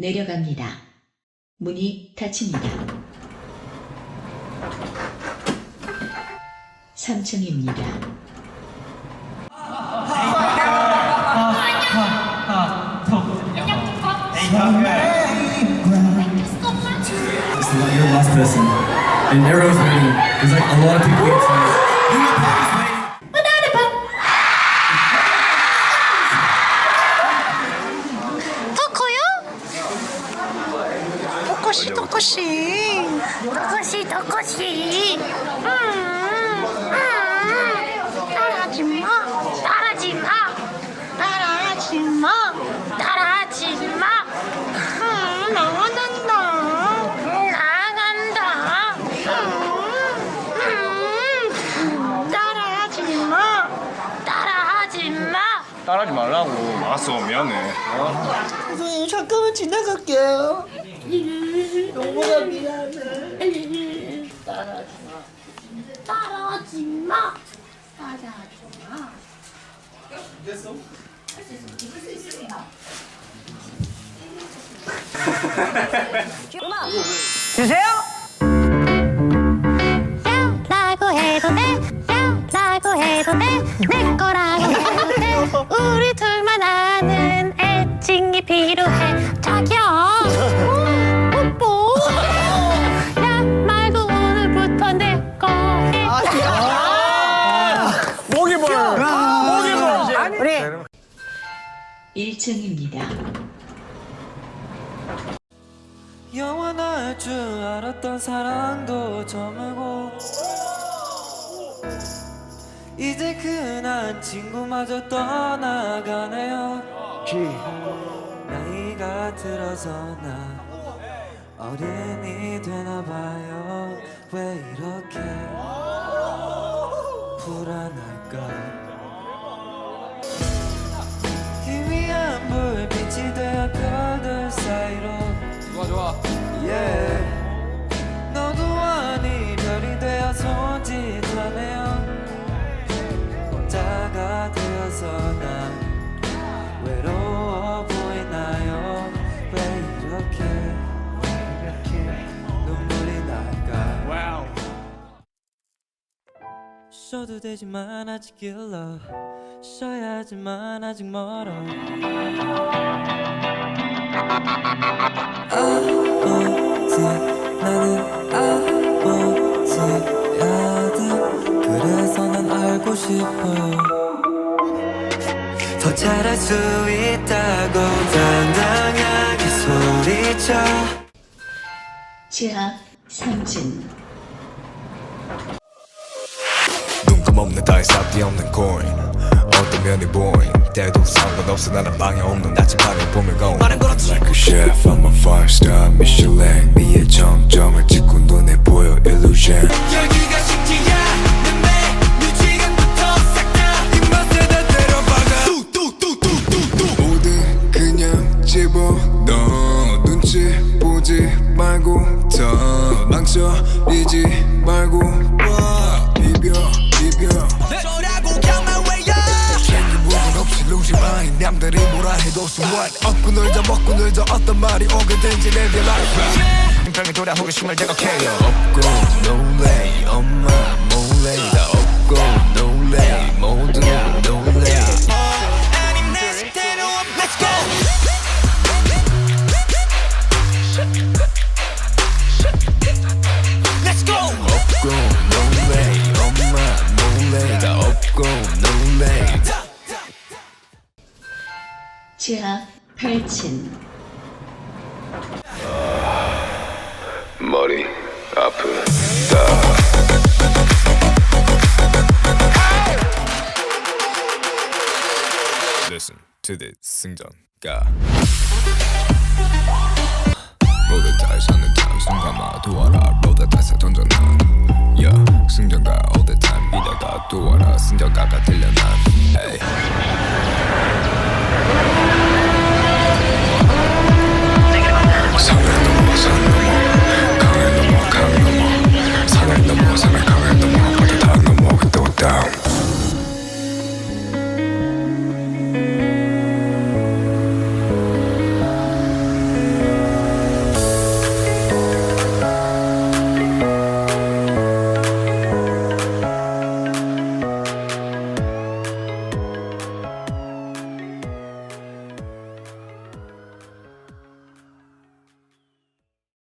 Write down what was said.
내려갑니다. 문이 닫힙니다. 3층입니다. It's like you're the last person. And everyone's waiting. There's like a lot of people 토코시 토코시 토코시 토코시 음, 음. 따라하지 마. 따라하지 마. 따라하지 마. 따라하지 마. 음, 나간다. 음, 나간다. 음, 음. 따라하지 마. 따라하지 마. 따라하지 말라고. 알았어, 미안해. 선생님 잠깐만 지나갈게요. 용보가 미안해. 따라하지 마. 따라하지 마. 따라하지 마. 라고 1층입니다. 영원할 줄 알았던 사랑도 저물고 이제 그난 친구마저 떠나가네요. 나이가 들어서 나 어른이 되나봐요. 왜 이렇게 불안할까 너도 아니 별이 되어 손짓하네요. 혼자가 되어서 난 외로워 보이나요? 왜 이렇게 왜 이렇게 눈물이 날까. 쉬어도 되지만 아직 길러 쉬어야지만 아직 멀어 아버지 나는 아버지야 돼 그래서 난 알고 싶어요. 더 잘할 수 있다고 당당하게 소리쳐. 지하 3층. 눈감 없는 따위 싹뒤 없는 코인 어떤 면이 보인 때도 상관없어 나는 방해 없는 나침반에 보면 고 말은 그렇지 Like a chef I'm a five star Michelin 미의 정점을 찍고 눈에 보여 illusion. 여기가 식지야 집어넣어. 눈치 보지 말고 더 망설이지 말고 what 얻고 놀자 먹고 놀자 어떤 말이 오게든지 live your life 평평히 돌아 호기심을 제거해요. 없고 놀래 엄마 몰래. 다 없고 놀래 모두 놀래 지하 8층 머리 아프다 Listen to this 승전가. 모두 다 사는 탐 순간마 두어라. 모두 다사 던져난 yeah. 승전가 all the time. 이다가 두어라. 승전가가 들려난 hey.